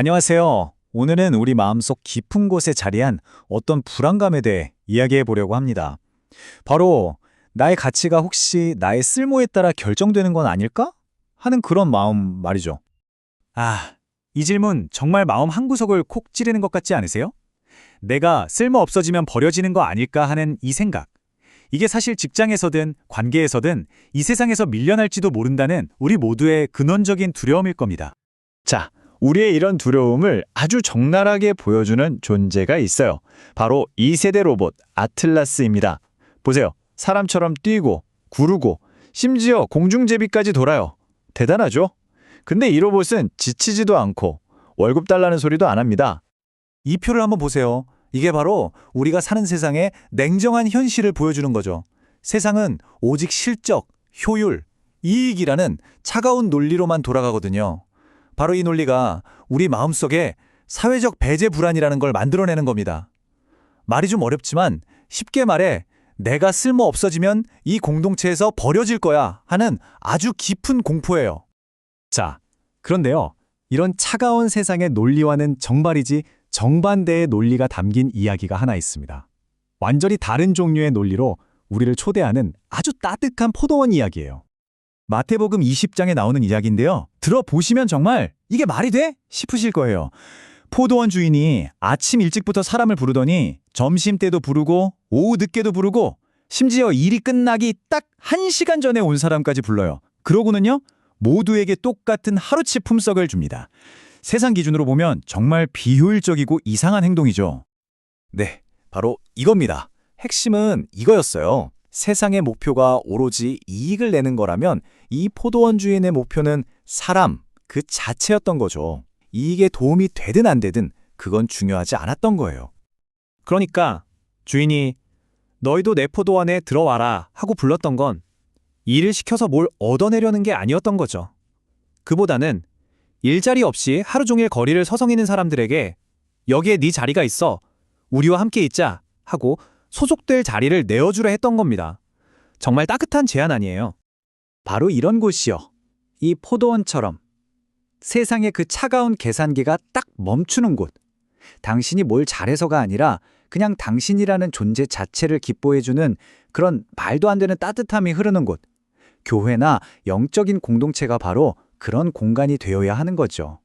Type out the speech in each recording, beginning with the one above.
안녕하세요. 오늘은 우리 마음속 깊은 곳에 자리한 어떤 불안감에 대해 이야기해 보려고 합니다. 바로 나의 가치가 혹시 나의 쓸모에 따라 결정되는 건 아닐까? 하는 그런 마음 말이죠. 아, 이 질문 정말 마음 한구석을 콕 찌르는 것 같지 않으세요? 내가 쓸모 없어지면 버려지는 거 아닐까 하는 이 생각. 이게 사실 직장에서든 관계에서든 이 세상에서 밀려날지도 모른다는 우리 모두의 근원적인 두려움일 겁니다. 자, 우리의 이런 두려움을 아주 적나라하게 보여주는 존재가 있어요. 바로 2세대 로봇 아틀라스입니다. 보세요. 사람처럼 뛰고, 구르고, 심지어 공중제비까지 돌아요. 대단하죠? 근데 이 로봇은 지치지도 않고 월급 달라는 소리도 안 합니다. 이 표를 한번 보세요. 이게 바로 우리가 사는 세상의 냉정한 현실을 보여주는 거죠. 세상은 오직 실적, 효율, 이익이라는 차가운 논리로만 돌아가거든요. 바로 이 논리가 우리 마음속에 사회적 배제 불안이라는 걸 만들어내는 겁니다. 말이 좀 어렵지만 쉽게 말해 내가 쓸모 없어지면 이 공동체에서 버려질 거야 하는 아주 깊은 공포예요. 자, 그런데요. 이런 차가운 세상의 논리와는 정발이지 정반대의 논리가 담긴 이야기가 하나 있습니다. 완전히 다른 종류의 논리로 우리를 초대하는 아주 따뜻한 포도원 이야기예요. 마태복음 20장에 나오는 이야기인데요. 들어보시면 정말 이게 말이 돼? 싶으실 거예요. 포도원 주인이 아침 일찍부터 사람을 부르더니 점심 때도 부르고 오후 늦게도 부르고 심지어 일이 끝나기 딱 한시간 전에 온 사람까지 불러요. 그러고는요. 모두에게 똑같은 하루치 품삯을 줍니다. 세상 기준으로 보면 정말 비효율적이고 이상한 행동이죠. 네, 바로 이겁니다. 핵심은 이거였어요. 세상의 목표가 오로지 이익을 내는 거라면 이 포도원 주인의 목표는 사람 그 자체였던 거죠. 이익에 도움이 되든 안 되든 그건 중요하지 않았던 거예요. 그러니까 주인이 너희도 내 포도원에 들어와라 하고 불렀던 건 일을 시켜서 뭘 얻어내려는 게 아니었던 거죠. 그보다는 일자리 없이 하루 종일 거리를 서성이는 사람들에게 여기에 네 자리가 있어 우리와 함께 있자 하고 소속될 자리를 내어주려 했던 겁니다. 정말 따뜻한 제안 아니에요. 바로 이런 곳이요. 이 포도원처럼 세상의 그 차가운 계산기가 딱 멈추는 곳. 당신이 뭘 잘해서가 아니라 그냥 당신이라는 존재 자체를 기뻐해주는 그런 말도 안 되는 따뜻함이 흐르는 곳. 교회나 영적인 공동체가 바로 그런 공간이 되어야 하는 거죠.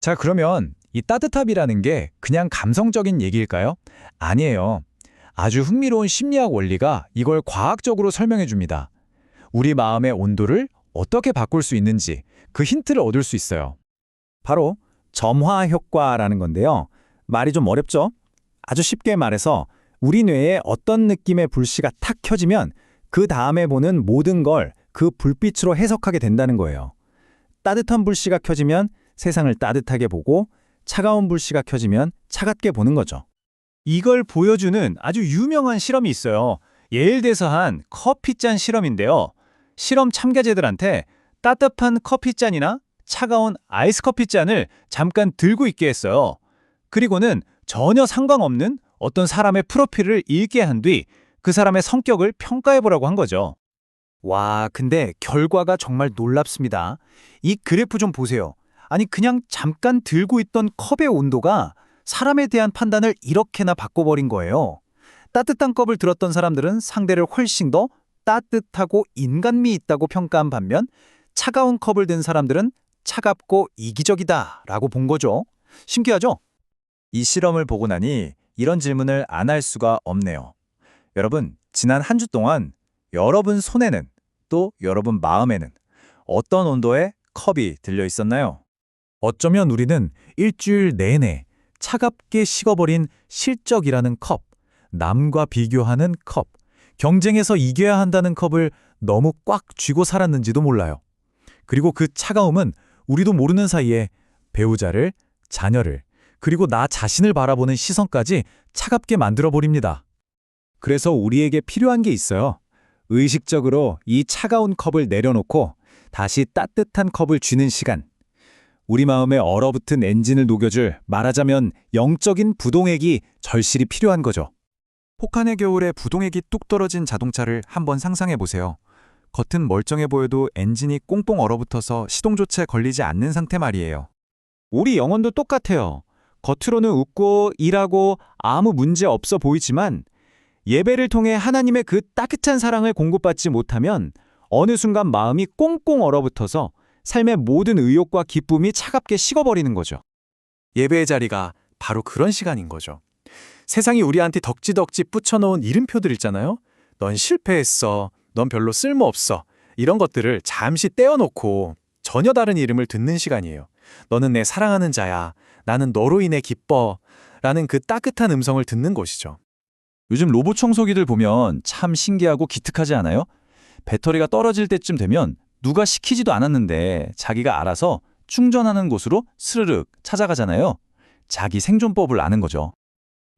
자, 그러면 이 따뜻함이라는 게 그냥 감성적인 얘기일까요? 아니에요. 아주 흥미로운 심리학 원리가 이걸 과학적으로 설명해 줍니다. 우리 마음의 온도를 어떻게 바꿀 수 있는지 그 힌트를 얻을 수 있어요. 바로 점화 효과라는 건데요. 말이 좀 어렵죠? 아주 쉽게 말해서 우리 뇌에 어떤 느낌의 불씨가 탁 켜지면 그 다음에 보는 모든 걸 그 불빛으로 해석하게 된다는 거예요. 따뜻한 불씨가 켜지면 세상을 따뜻하게 보고 차가운 불씨가 켜지면 차갑게 보는 거죠. 이걸 보여주는 아주 유명한 실험이 있어요. 예일대에서 한 커피잔 실험인데요. 실험 참가자들한테 따뜻한 커피잔이나 차가운 아이스 커피잔을 잠깐 들고 있게 했어요. 그리고는 전혀 상관없는 어떤 사람의 프로필을 읽게 한 뒤 그 사람의 성격을 평가해 보라고 한 거죠. 와, 근데 결과가 정말 놀랍습니다. 이 그래프 좀 보세요. 아니, 그냥 잠깐 들고 있던 컵의 온도가 사람에 대한 판단을 이렇게나 바꿔버린 거예요. 따뜻한 컵을 들었던 사람들은 상대를 훨씬 더 따뜻하고 인간미 있다고 평가한 반면 차가운 컵을 든 사람들은 차갑고 이기적이다 라고 본 거죠. 신기하죠? 이 실험을 보고 나니 이런 질문을 안 할 수가 없네요. 여러분, 지난 한 주 동안 여러분 손에는 또 여러분 마음에는 어떤 온도의 컵이 들려 있었나요? 어쩌면 우리는 일주일 내내 차갑게 식어버린 실적이라는 컵, 남과 비교하는 컵, 경쟁에서 이겨야 한다는 컵을 너무 꽉 쥐고 살았는지도 몰라요. 그리고 그 차가움은 우리도 모르는 사이에 배우자를, 자녀를, 그리고 나 자신을 바라보는 시선까지 차갑게 만들어버립니다. 그래서 우리에게 필요한 게 있어요. 의식적으로 이 차가운 컵을 내려놓고 다시 따뜻한 컵을 쥐는 시간. 우리 마음에 얼어붙은 엔진을 녹여줄 말하자면 영적인 부동액이 절실히 필요한 거죠. 혹한의 겨울에 부동액이 뚝 떨어진 자동차를 한번 상상해 보세요. 겉은 멀쩡해 보여도 엔진이 꽁꽁 얼어붙어서 시동조차 걸리지 않는 상태 말이에요. 우리 영혼도 똑같아요. 겉으로는 웃고 일하고 아무 문제 없어 보이지만 예배를 통해 하나님의 그 따뜻한 사랑을 공급받지 못하면 어느 순간 마음이 꽁꽁 얼어붙어서 삶의 모든 의욕과 기쁨이 차갑게 식어버리는 거죠. 예배의 자리가 바로 그런 시간인 거죠. 세상이 우리한테 덕지덕지 붙여놓은 이름표들 있잖아요. 넌 실패했어. 넌 별로 쓸모없어. 이런 것들을 잠시 떼어놓고 전혀 다른 이름을 듣는 시간이에요. 너는 내 사랑하는 자야. 나는 너로 인해 기뻐. 라는 그 따뜻한 음성을 듣는 곳이죠. 요즘 로봇 청소기들 보면 참 신기하고 기특하지 않아요? 배터리가 떨어질 때쯤 되면 누가 시키지도 않았는데 자기가 알아서 충전하는 곳으로 스르륵 찾아가잖아요. 자기 생존법을 아는 거죠.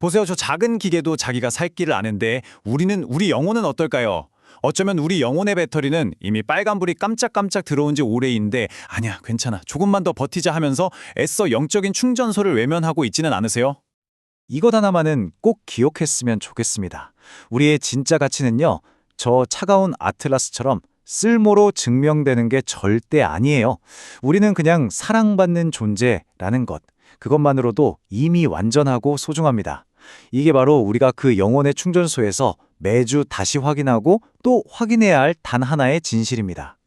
보세요. 저 작은 기계도 자기가 살 길을 아는데 우리는 우리 영혼은 어떨까요? 어쩌면 우리 영혼의 배터리는 이미 빨간불이 깜짝깜짝 들어온 지 오래인데 아니야 괜찮아 조금만 더 버티자 하면서 애써 영적인 충전소를 외면하고 있지는 않으세요? 이것 하나만은 꼭 기억했으면 좋겠습니다. 우리의 진짜 가치는요, 저 차가운 아틀라스처럼 쓸모로 증명되는 게 절대 아니에요. 우리는 그냥 사랑받는 존재라는 것. 그것만으로도 이미 완전하고 소중합니다. 이게 바로 우리가 그 영혼의 충전소에서 매주 다시 확인하고 또 확인해야 할 단 하나의 진실입니다.